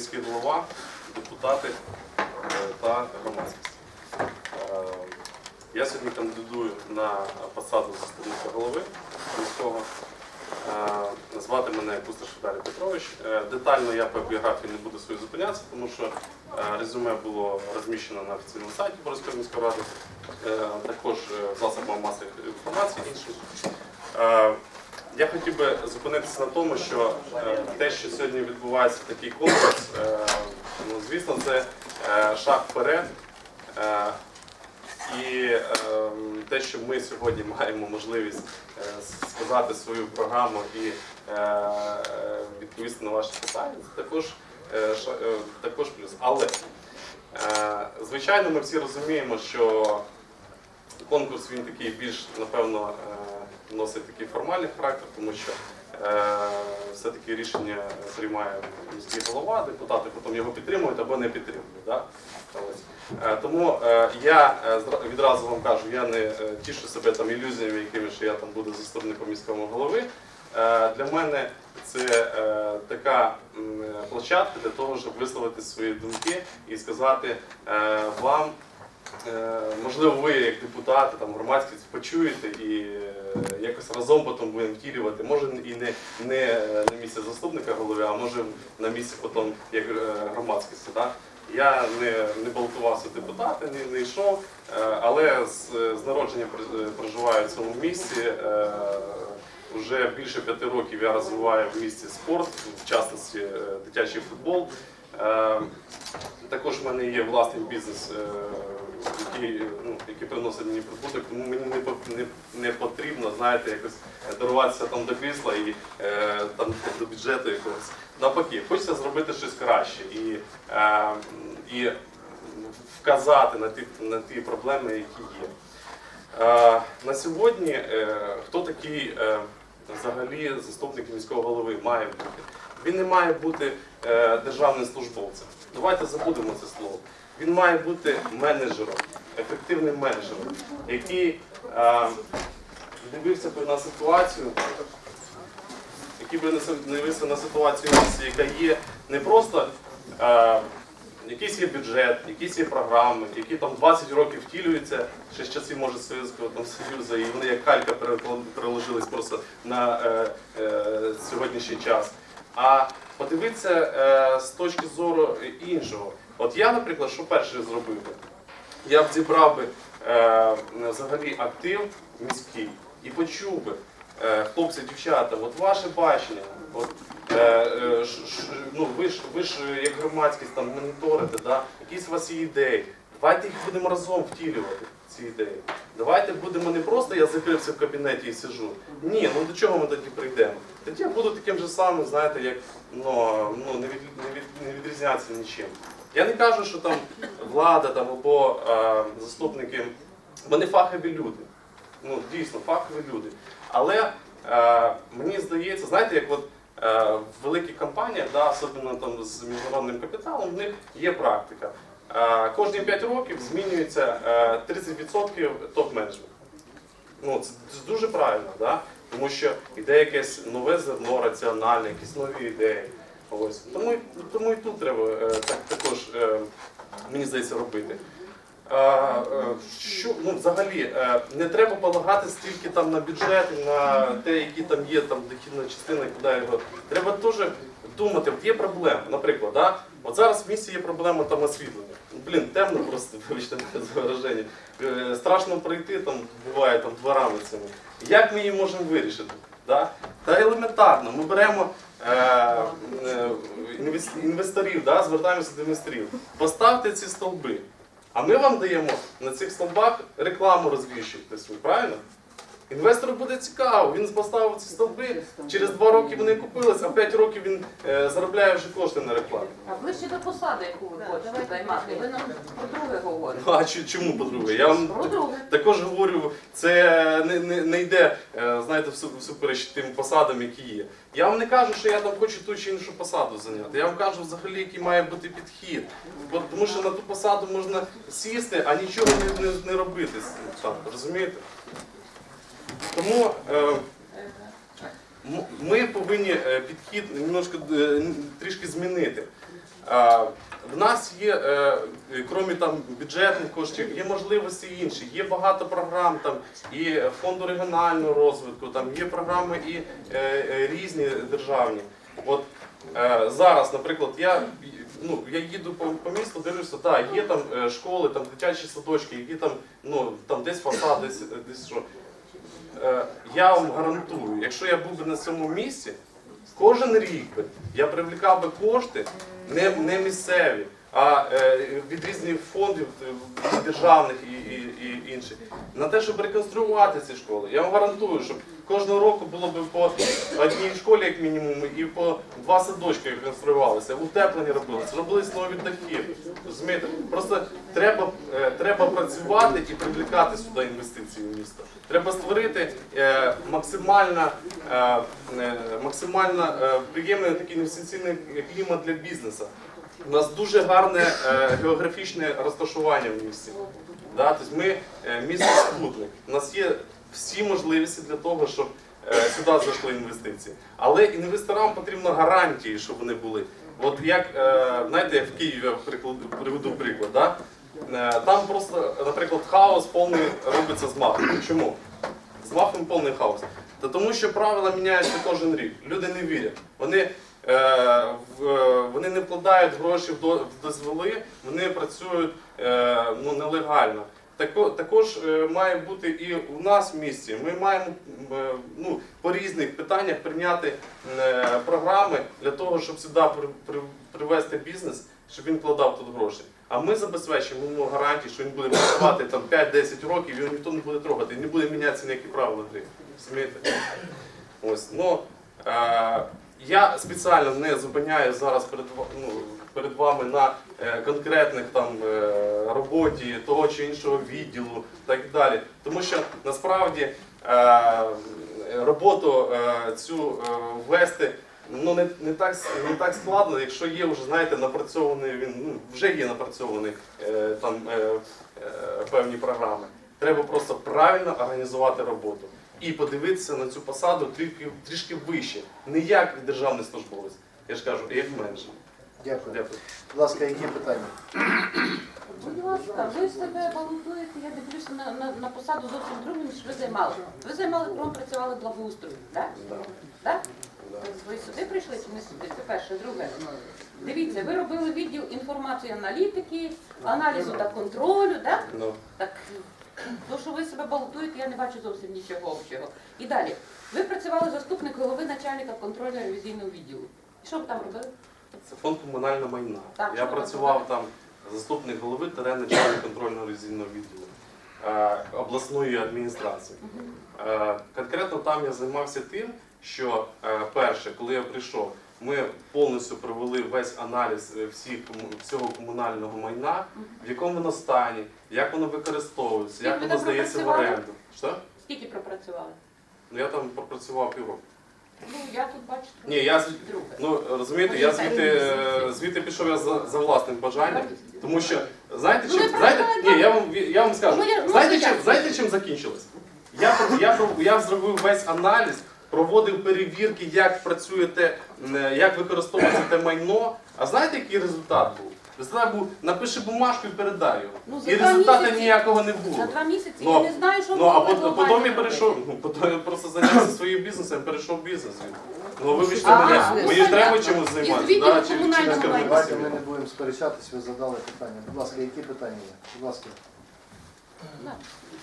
Міський голова, депутати е, та громадськість. Е, Я сьогодні кандидую на посаду заступника голови міського. Е, Звати мене Кусташ Віталій Петрович. Е, Детально я по біографії не буду свою зупинятися, тому що е, резюме було розміщено на офіційному сайті Борської міської ради, е, також е, в засобах масової інформації інших. Я хотів би зупинитися на тому, що е, те, що сьогодні відбувається такий конкурс, е, ну, звісно, це е, шаг вперед. І е, те, що ми сьогодні маємо можливість сказати свою програму і відповісти на ваші питання, це також, також плюс. Але, звичайно, ми всі розуміємо, що конкурс він такий більш, напевно, носить такий формальний характер, тому що е, все-таки рішення приймає міський голова, депутати потім його підтримують або не підтримують. Да? Е, Тому е, я відразу вам кажу, я не тішу себе там ілюзіями, якими що я там буду заступником міського голови. Для мене це така площадка для того, щоб висловити свої думки і сказати вам, Можливо, ви як депутати, там громадськість почуєте і якось разом потім будемо втілювати. Може і не, не на місці заступника голови, а може на місці потім як е, громадськості. Да? Я не, не балотувався депутати, не, не йшов, е, але з, з народження проживаю в цьому місці. Е, Вже більше п'яти років я розвиваю в місті спорт, в частності е, дитячий футбол. Е, також в мене є власний бізнес, е, який, ну, який приносить мені прибуток, тому мені не, не, не потрібно, знаєте, якось даруватися там до крісла і е, там до бюджету якогось. Навпаки, хочеться зробити щось краще і, е, і вказати на ті, на ті проблеми, які є. Е, на сьогодні е, хто такий е, взагалі заступник міського голови має бути? Він не має бути е, державним службовцем. Давайте забудемо це слово. Він має бути менеджером, ефективним менеджером, який е, дивився би на ситуацію, який би дивився на ситуацію, яка є не просто. Е, Якийсь є бюджет, якісь є програми, які там 20 років втілюються, ще з часів може Совєтського там, Союзу, і вони як калька переложились просто на е, е, сьогоднішній час. А подивитися е, з точки зору іншого. От я, наприклад, що перше зробив би? Я б зібрав би е, взагалі актив міський і почув би, е, хлопці, дівчата, от ваше бачення. От, е, е, ш- ш- ну, ви ж ви ж як громадськість там моніторите, да? якісь у вас є ідеї. Давайте їх будемо разом втілювати, ці ідеї. Давайте будемо не просто я закрився в кабінеті і сижу. Ні, ну до чого ми тоді прийдемо? Тоді я буду таким же самим, знаєте, як ну, ну не, від, не, від, не відрізнятися нічим. Я не кажу, що там влада там, або е, заступники, вони фахові люди. Ну, дійсно, фахові люди. Але е, мені здається, знаєте, як от е, в великих компаніях, да, особливо там з міжнародним капіталом, в них є практика. Е, кожні 5 років змінюється е, 30% топ-менеджменту. Ну, це, дуже правильно, да? тому що йде якесь нове зерно раціональне, якісь нові ідеї. Ось. Тому, тому і тут треба е, так, також, е, мені здається, робити. Е, е, що, ну, взагалі, не треба полагати стільки там на бюджет, на те, які там є там дохідна частина, куди його. Треба теж думати, от є проблема, наприклад, да? от зараз в місті є проблема там освітлення. Блін, темно просто, вибачте за вираження. Страшно пройти, там буває там дворами цими. Як ми її можемо вирішити? Да? Та елементарно, ми беремо інвесторів, да? звертаємося до інвесторів. Поставте ці стовби. А ми вам даємо на цих стовбах рекламу розвішувати свою, правильно? Інвестору буде цікаво, він поставив ці стовби, через два роки вони купились, а п'ять років він е, заробляє вже кошти на рекламу. А ближче до посади, яку ви хочете займати. Ви нам про друге говорите. А чому по-друге? Я вам Про друге. також говорю, це не, не, не йде, е, знаєте, всу- всупереч тим посадам, які є. Я вам не кажу, що я там хочу ту чи іншу посаду зайняти. Я вам кажу взагалі, який має бути підхід. Бо, тому що на ту посаду можна сісти, а нічого не, не, не робити з- там, розумієте? Тому е, ми повинні е, підхід немножко е, трішки змінити. в нас є, крім там бюджетних коштів, є можливості інші. Є багато програм там і фонду регіонального розвитку, там є програми і різні державні. От зараз, наприклад, я, ну, я їду по, по місту, дивлюся, так, є там школи, там дитячі садочки, які там, ну, там десь фасад, десь, десь що. Е, я вам гарантую, якщо я був би на цьому місці, кожен рік би я привлікав би кошти не, не місцеві, а е, від різних фондів е, державних і, і, і інших, на те, щоб реконструювати ці школи. Я вам гарантую, щоб кожного року було б по одній школі, як мінімум, і по два садочки реконструювалися, утеплення робилися, робились нові дахи. Розумієте? Просто треба, е, треба працювати і привлекати сюди інвестиції в місто. Треба створити е, максимально, е, е, максимально е, приємний такий інвестиційний клімат для бізнесу. У нас дуже гарне е, географічне розташування в місті. Да? Тобто ми е, місто спутник. У нас є всі можливості для того, щоб е, сюди зайшли інвестиції. Але інвесторам потрібно гарантії, щоб вони були. От як, е, знаєте, як в Києві приведу приклад. Да? Там просто, наприклад, хаос повний робиться з мафом. Чому? З мафом повний хаос. Та тому що правила міняються кожен рік. Люди не вірять. Вони, вони не вкладають гроші в, дозволи, вони працюють е, ну, нелегально. Також е, має бути і у нас в місті. Ми маємо е, ну, по різних питаннях прийняти е, програми для того, щоб сюди при, при, привести бізнес, щоб він вкладав тут гроші. А ми забезпечимо йому гарантії, що він буде працювати там 5-10 років, його ніхто не буде трогати, не буде мінятися ніякі правила гри. Ось, ну, е, я спеціально не зупиняю зараз перед, ну, перед вами на е, конкретних там е, роботі того чи іншого відділу так далі. Тому що насправді е, роботу е, цю е, ввести ну, не, не, так, не так складно, якщо є вже, знаєте, напрацьований він, ну, вже є напрацьований е, там е, е, певні програми. Треба просто правильно організувати роботу і подивитися на цю посаду трішки, трішки вище. Не як державний службовець, я ж кажу, як менше. Дякую. Дякую. Будь ласка, які питання? Будь ласка, ви себе балотуєте, я дивлюся на, на, на посаду зовсім другу, ніж ви займали. Ви займали пром, працювали благоустрою, так? Да. Так? Да. Ви сюди прийшли чи не сюди? Це перше, друге. Дивіться, ви робили відділ інформації аналітики, аналізу та контролю, так? Ну, Так, то, що ви себе балотуєте, я не бачу зовсім нічого общого. І далі. Ви працювали заступник голови начальника контролю ревізійного відділу. І що ви там робили? це фонд комунального майна. Так, я працював там заступник голови та начальник контрольного резинного відділу е, обласної адміністрації. Е, Конкретно там я займався тим, що е, перше, коли я прийшов, ми повністю провели весь аналіз всіх всього комунального майна, в якому воно стані, як воно використовується, як воно здається в оренду. Що? Скільки пропрацювали? Ну я там пропрацював півроку. Ну, я тут бачу Ні, я друге. Ну розумієте, я звідти, звідти пішов я за, за власним бажанням, тому що знаєте Ну, чим знаєте, ні, я вам я вам скажу. Ну, ну, Знаєте чим знаєте чим закінчилось? Я я я зробив весь аналіз, проводив перевірки, як працює те, е, як використовується те майно. А знаєте, який результат був? Результат був напиши бумажку і передай його. Ну, за і два результату місяці- ніякого не було. За два місяці Ну, я не знаю, що Ну а ви потім, глобально потім я робите. перейшов, ну потім я просто зайнявся своїм бізнесом, перейшов в бізнес. Ну вибачте А, мене, ну, мені ж треба понятно. чимось І займатися. звідти да, до чи- чи комунального не скажу, майна. Давайте ми не будемо сперечатись, ви задали питання. Будь ласка, які питання є? Будь ласка. Да.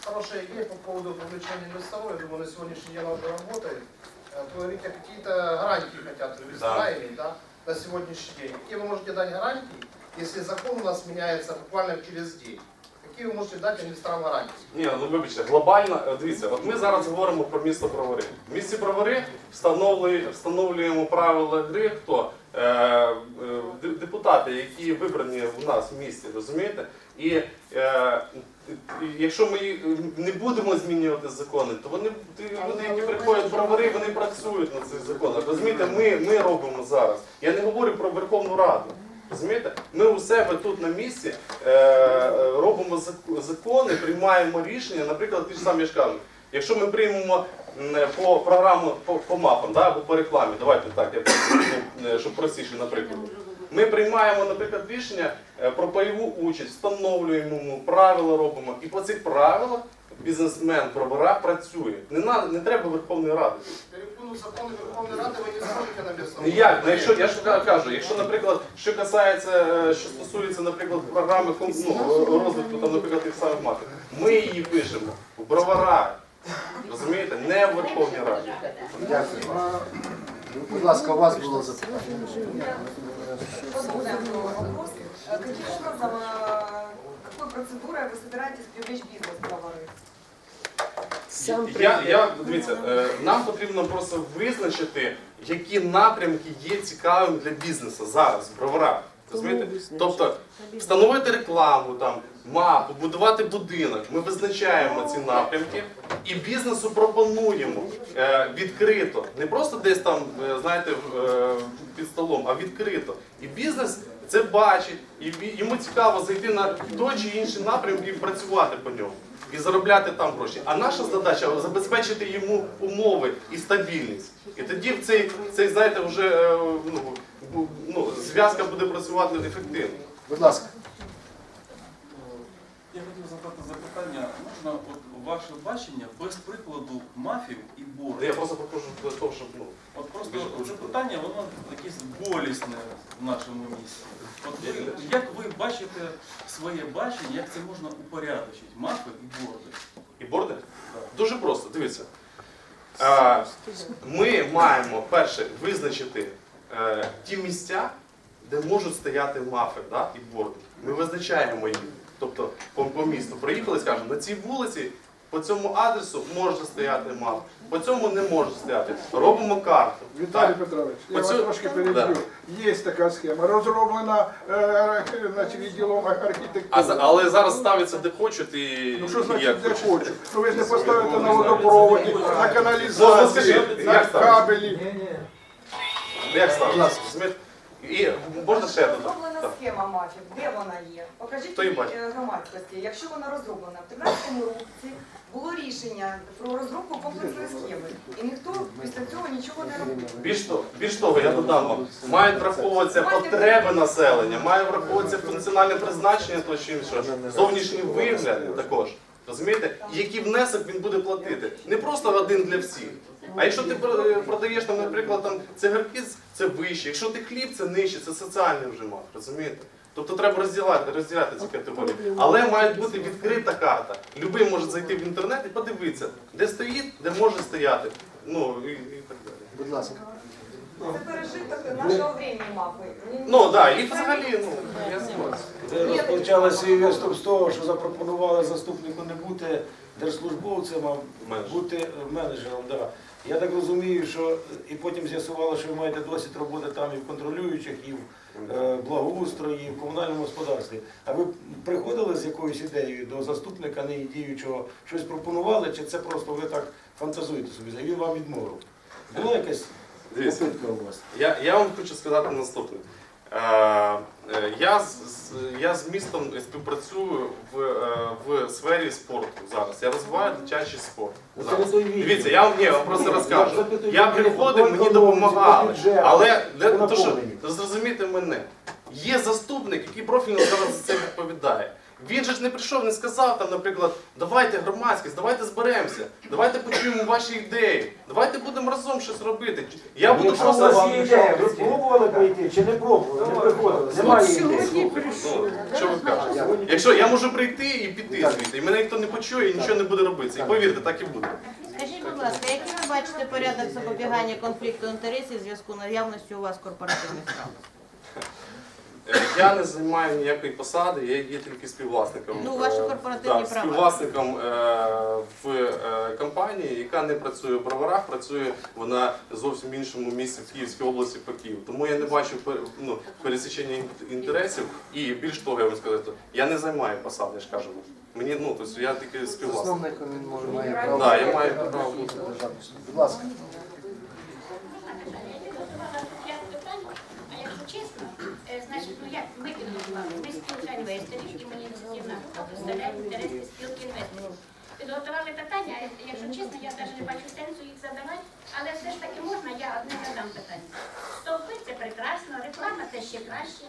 Хорошая идея по поводу привлечения инвесторов. Я думаю, на сегодняшний день она уже работает. Э, Вы говорите, какие-то гарантии хотят инвестора Да. иметь, да, на сегодняшний день. Какие вы можете дать гарантии, Если закон у нас меняется буквально через день? Какие вы можете дать инвесторам гарантии? Ні, ну вибачте, глобально, е, дивіться, от ми зараз говоримо про місто Бровари. В місті Бровари встановлює- встановлюємо правила гри, хто? Е, е, де- депутати, які вибрані в нас в місті, розумієте? І е, якщо ми їх не будемо змінювати закони, то вони люди, які приходять в вони працюють на цих законах. Розумієте, ми, ми робимо зараз. Я не говорю про Верховну Раду. Розумієте? Ми у себе тут на місці е, е, робимо закони, приймаємо рішення. Наприклад, ті ж самі ж кажуть, якщо ми приймемо по програму по, по мапам, да, або по рекламі, давайте так, я, е, щоб простіше, наприклад. Ми Ми приймаємо, наприклад, рішення е, про пайову участь, встановлюємо правила робимо. І по цих правилах бізнесмен бровара працює. Не, на, не треба Верховної Ради. Перепутав законы Верховной Рады, вы не сможете на местном Ніяк, ну, якщо я ж ка- кажу, якщо, наприклад, що касається, е, що стосується, наприклад, програми ком- ну, розвитку там, наприклад, тих самих маток, ми її пишемо в бровара. Розумієте, не в Верховній Раді. Дякую. Будь ласка, у вас було запитання. Какой процедурой вы собираетесь привлечь бизнес в Бровары? Я, я дивіться, е, нам потрібно просто визначити, які напрямки є цікавими для бізнесу зараз, в броварах. Розумієте? Тобто встановити рекламу, там, мапу, будувати будинок. Ми визначаємо ці напрямки і бізнесу пропонуємо е, відкрито. Не просто десь там, е, знаєте, в- е, під столом, а відкрито. І бізнес це бачить, і йому цікаво зайти на той чи інший напрямок і працювати по ньому. І заробляти там гроші. А наша задача забезпечити йому умови і стабільність. І тоді в цей, цей знаєте, вже е, ну, ну, зв'язка буде працювати ефективно. Будь ласка. Я хотів задати запитання, можна от ваше бачення без прикладу мафів і борг? Я просто покажу для того, щоб ну. От просто це питання, воно якесь болісне в нашому місті. От ви, як ви бачите своє бачення, як це можна упорядочити? Мафи і борди? І борди? Дуже просто, дивіться. Е, Ми маємо перше визначити е, ті місця, де можуть стояти мафи да, і борди. Ми визначаємо їх. Тобто по, по місту проїхали, скажемо, на цій вулиці по цьому адресу може стояти маф, по цьому не може стояти. Робимо карту. Віталій Так. Петрович, я Оцю- вас трошки Да. переб'ю. Є така схема, розроблена е, значить, відділом архітектури. А, за- але зараз ставиться де хочуть і Ну що значить як де хочуть. хочу? Ну ви ж не поставите на водопроводі, на Ну, ну, каналізації, на як ставити? кабелі. Як. Розумієте? І можна ще додати? Розроблена Так. схема мафів, де вона є? Покажіть Хто її мені, бачить? е, громадськості, якщо вона розроблена. В 13-му році було рішення про розробку комплексної схеми. І ніхто після цього нічого не робив. Більш того, більш того, я додам вам, мають враховуватися потреби населення, має враховуватися функціональне призначення того чи іншого, зовнішній вигляд також. Розумієте? І який внесок він буде платити. Не просто один для всіх. А якщо ти продаєш там, наприклад, там цигарки, це вище. Якщо ти хліб, це нижче, це соціальний вже мав, розумієте? Тобто треба розділяти, розділяти ці категорії. Але має бути відкрита карта. Любий може зайти в інтернет і подивитися, де стоїть, де може стояти. Ну і, і так далі. Будь ласка. Це пережиток нашого времени. Ні- Ну так, да, і взагалі, ну я згоден. Це свій виступ з того, що запропонували заступнику не бути держслужбовцем, а бути менеджером. Да. Я так розумію, що і потім з'ясували, що ви маєте досвід роботи там і в контролюючих, і в е, благоустрої, і в комунальному господарстві. А ви приходили з якоюсь ідеєю до заступника не діючого, щось пропонували, чи це просто ви так фантазуєте собі, і він вам відмовив? Була якась Дивіться. попитка у вас? Я, я вам хочу сказати наступне. Е, е, я, з, з- я з містом співпрацюю в, е, в сфері спорту зараз. Я розвиваю дитячий спорт. Зараз. Дивіться, я вам, ні, я вам просто розкажу. Я приходив, мені допомагали. Але для того, щоб зрозуміти мене, є заступник, який профільно зараз за це відповідає. Він же ж не прийшов, не сказав там, наприклад, давайте громадськість, давайте зберемося, давайте почуємо ваші ідеї, давайте будемо разом щось робити. Я буду Якщо у просто вас є ідея, ви пробували прийти чи не пробували? Не приходили? Немає ідеї. Ну, що ви кажете? Якщо я можу прийти і піти звідти, і мене ніхто не почує, і нічого не буде робитися. І повірте, так і буде. Скажіть, будь ласка, який ви бачите порядок запобігання конфлікту інтересів в зв'язку з наявністю у вас корпоративних прав? Е, Я не займаю ніякої посади, я є тільки співвласником. Ну, ваші е, корпоративні так, права. Співвласником е, в е, компанії, яка не працює в броварах, працює вона зовсім в іншому місці в Київській області по Києву. Тому я не бачу ну, пересічення інтересів. І більш того, я вам сказати, я не займаю посади, я ж кажу. Мені ну тобто я тільки співвласник. Засновником він може має право. Да, я маю право. Будь ласка. Я питання, а якщо чесно, е, значить, ну як ми спілка інвесторів, і мені ініціативна представляє інтереси спілки інвесторів. Підготували питання, якщо чесно, я навіть не бачу сенсу їх задавати, але все ж таки можна, я одне задам питання. Стовпи це прекрасно, реклама це ще краще,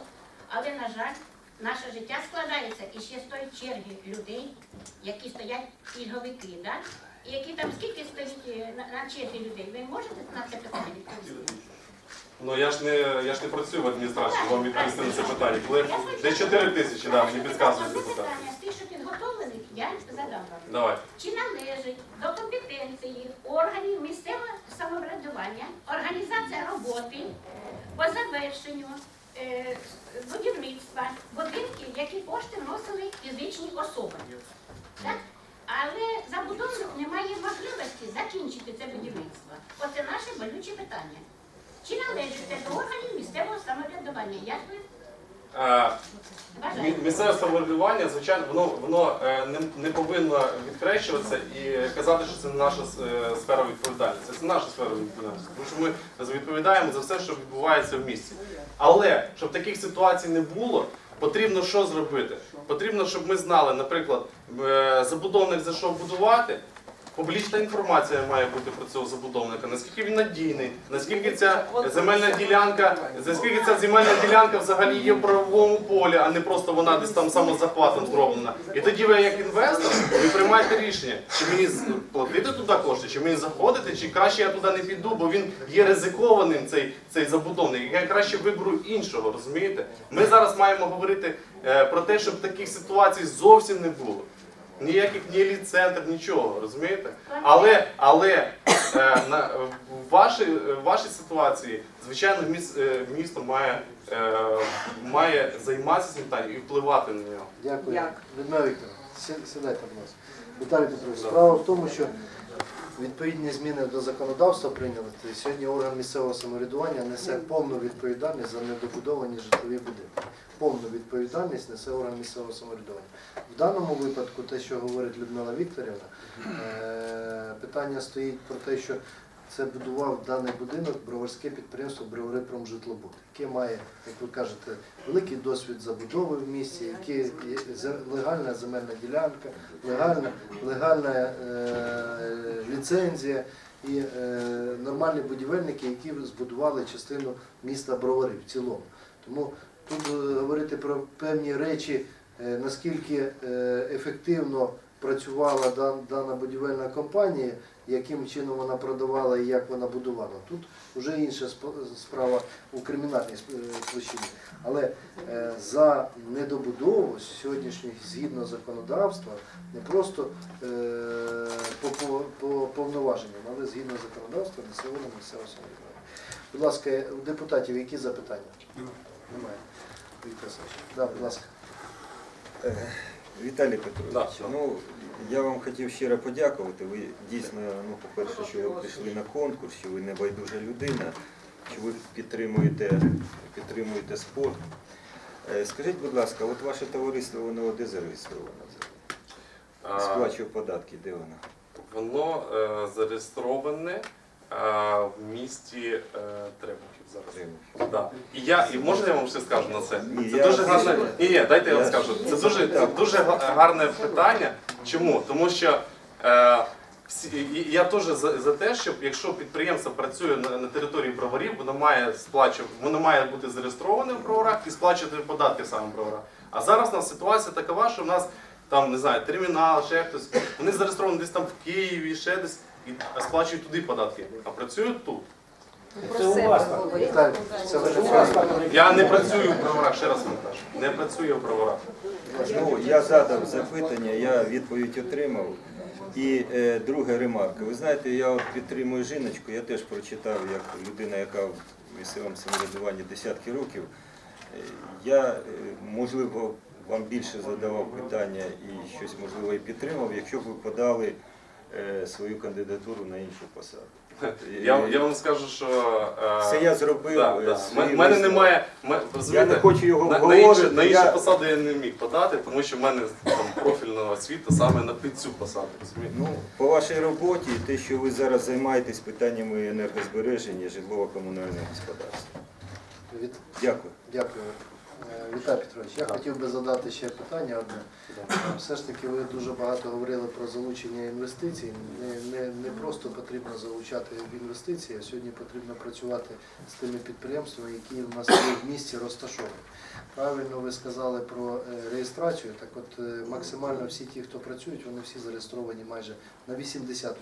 але, на жаль, наше життя складається і ще з тої черги людей, які стоять пільговики, да? і які там скільки стоїть е, на, на людей. Ви можете на це питання відповісти? Ну я ж не я ж не працюю в адміністрації, вам відповісти на це питання. Коли десь 4 тисячі, да, мені підказують депутати. питання з тих, що підготовлених, я задам вам. Давай. Чи належить до компетенції органів місцевого самоврядування організація роботи по завершенню е, будівництва будинків, які кошти вносили фізичні особи? Так? Але забудовник не має можливості закінчити це будівництво. Оце наше болюче питання. Чи належить до органів місцевого самоврядування? Як ви Е, вважаєте? Місцеве самоврядування, звичайно, воно, воно е, не, не повинно відкрещуватися і казати, що це не наша е, сфера відповідальності. Це наша сфера відповідальності. Тому що ми відповідаємо за все, що відбувається в місті. Але щоб таких ситуацій не було, потрібно що зробити? Потрібно, щоб ми знали, наприклад, е, забудовник зайшов будувати. Публічна інформація має бути про цього забудовника, наскільки він надійний, наскільки ця земельна ділянка, наскільки ця земельна ділянка взагалі є в правовому полі, а не просто вона десь там самозахватом зроблена. І тоді ви як інвестор ви приймаєте рішення, чи мені платити туди кошти, чи мені заходити, чи краще я туди не піду, бо він є ризикованим цей, цей забудовник. Я краще виберу іншого, розумієте? Ми зараз маємо говорити е, про те, щоб таких ситуацій зовсім не було. Ніяких ні еліт-центр, нічого, розумієте? Але, але е, на, в, вашій, в вашій ситуації, звичайно, міс, е, місто має, е, має займатися цим питанням і впливати на нього. Дякую. Як? Людмила Вікторовна, сі- сідайте, будь ласка. Віталій Петрович, справа в тому, що відповідні зміни до законодавства прийняли. то Сьогодні орган місцевого самоврядування несе повну відповідальність за недобудовані житлові будинки. Повну відповідальність несе орган місцевого самоврядування. В даному випадку, те, що говорить Людмила Вікторівна, е, питання стоїть про те, що це будував даний будинок броварське підприємство Бровари Промжитлобуд, яке має, як ви кажете, великий досвід забудови в місті, яке легальна земельна ділянка, легальна, легальна е, ліцензія і е, нормальні будівельники, які збудували частину міста Бровари в цілому. Тому тут е, говорити про певні речі, е, наскільки е, ефективно працювала дана будівельна компанія, яким чином вона продавала і як вона будувала. Тут вже інша сп- справа у кримінальній площині. Але за недобудову сьогоднішніх згідно законодавства не просто по, по, по повноваженням, але згідно законодавства орган місцевого самоврядування. Будь ласка, у депутатів які запитання? Немає. Да, будь ласка. Е, Віталій Петрович, Да. ну я вам хотів щиро подякувати. Ви дійсно, ну, по-перше, що ви прийшли на конкурс, що ви не байдужа людина, що ви підтримуєте, підтримуєте спорт. Е, Скажіть, будь ласка, от ваше товариство, воно де зареєстровано? Сплачує податки, де воно? Воно е, зареєстроване в місті е, Требухів зараз. Да. І я, і можна я вам ще скажу на це? Ні, Це я- дуже гарне. Ні, ні, дайте я вам Я- скажу. Це дуже, це дуже га- гарне питання. Чому? Тому що е, всі, і- і я теж за, за те, щоб якщо підприємство працює на, на території броварів, воно має сплачувати, воно має бути зареєстроване в броварах і сплачувати податки саме в броварах. А зараз у нас ситуація такова, що в нас там не знаю, термінал, ще хтось. Вони зареєстровані десь там в Києві, ще десь і сплачують туди податки, а працюють тут. Це у вас так. Я не працюю в броварах, ще раз вам кажу. Не працюю в броварах. Ну, я задав запитання, я відповідь отримав. І е, друга ремарка. Ви знаєте, я от підтримую жіночку, я теж прочитав як людина, яка в місцевому самоврядуванні десятки років. Е, Я, е, можливо, вам більше задавав питання і щось, можливо, і підтримав, якщо б ви подали свою кандидатуру на іншу посаду. Я, я вам скажу, що е, Це я зробив. да, е, да. мене висновки. немає. м- Я не хочу його на, на, іншу, на іншу я- посаду я не міг подати, тому що в мене там профільного освіта саме на під цю посаду. Ну, по вашій роботі, те, що ви зараз займаєтесь питаннями енергозбереження житлово-комунального господарства. Від... Дякую. Дякую. Е, Віталій Петрович, я хотів би задати ще питання одне. Все ж таки, ви дуже багато говорили про залучення інвестицій. Не, не, не просто потрібно залучати в інвестиції, а сьогодні потрібно працювати з тими підприємствами, які в нас є в місті розташовані. Правильно ви сказали про е, реєстрацію. Так от е, максимально всі ті, хто працюють, вони всі зареєстровані майже на 80%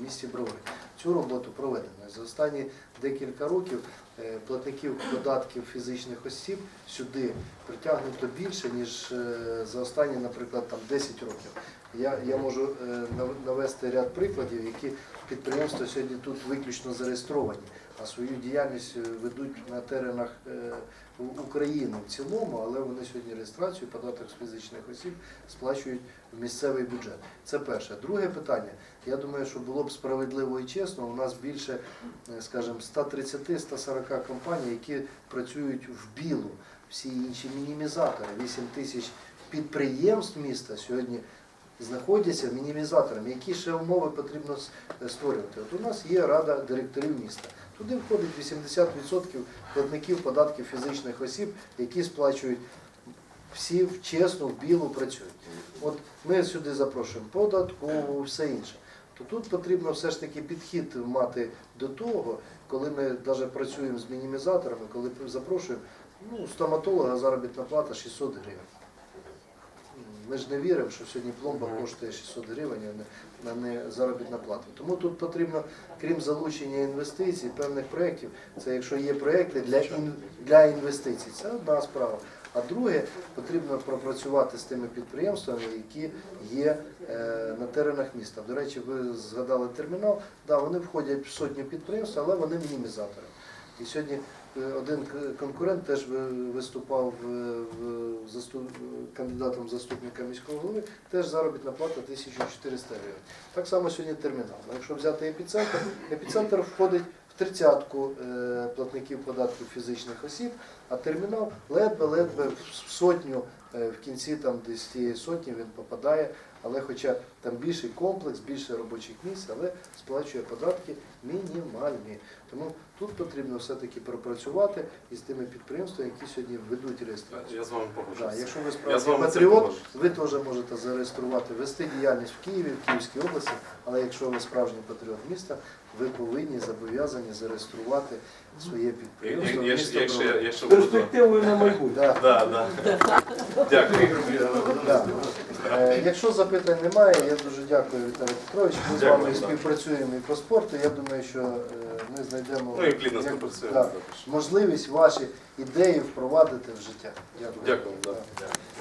у місті Бровари. Цю роботу проведено. За останні декілька років платників податків фізичних осіб сюди притягнуто більше, ніж е, за останні, наприклад, там 10 років. Я, я можу е, навести ряд прикладів, які підприємства сьогодні тут виключно зареєстровані, а свою діяльність е, ведуть на теренах е, України в цілому, але вони сьогодні реєстрацію, податок з фізичних осіб сплачують в місцевий бюджет. Це перше. Друге питання. Я думаю, що було б справедливо і чесно. У нас більше, е, скажімо, 130-140 компаній, які працюють в білу. Всі інші мінімізатори, 8 тисяч підприємств міста сьогодні знаходяться мінімізаторами. Які ще умови потрібно створювати? От у нас є рада директорів міста. Туди входить 80% платників податків фізичних осіб, які сплачують всі чесно, в білу працюють. От ми сюди запрошуємо податкову, все інше. То тут потрібно все ж таки підхід мати до того, коли ми навіть працюємо з мінімізаторами, коли запрошуємо, ну, стоматолога заробітна плата 600 гривень. Ми ж не віримо, що сьогодні пломба коштує 600 гривень, а не, заробітна плата. Тому тут потрібно, крім залучення інвестицій, певних проєктів, це якщо є проєкти для, ін, для інвестицій, це одна справа. А друге, потрібно пропрацювати з тими підприємствами, які є е, на теренах міста. До речі, ви згадали термінал, да, вони входять в сотню підприємств, але вони мінімізатори. І сьогодні один конкурент теж виступав е, в заступ... кандидатом заступника міського голови, теж заробітна плата 1400 гривень. Так само сьогодні термінал. Якщо взяти епіцентр, епіцентр входить в тридцятку е, платників податків фізичних осіб, а термінал ледве-ледве в сотню, е, в кінці там десь тієї сотні він попадає, але хоча там більший комплекс, більше робочих місць, але сплачує податки мінімальні. Тому тут потрібно все-таки пропрацювати із тими підприємствами, які сьогодні ведуть реєстрацію. Я з вами Да, якщо ви Я справді патріот, ви теж можете зареєструвати, вести діяльність в Києві, в Київській області, але якщо ви справжній патріот міста, ви повинні зобов'язані зареєструвати своє підприємство. місто якщо, Бровари. якщо буду... Перспективою на майбутнє. Да. Да, да. Дякую. Да. Е, Якщо запитань немає, я дуже дякую Віталій Петрович. Ми з Дякую, вами да. співпрацюємо і по спорту. Я думаю, що е, ми знайдемо Ну і плідно як- співпрацюємо. да, також. можливість ваші ідеї впровадити в життя. Дякую. Дякую. Да.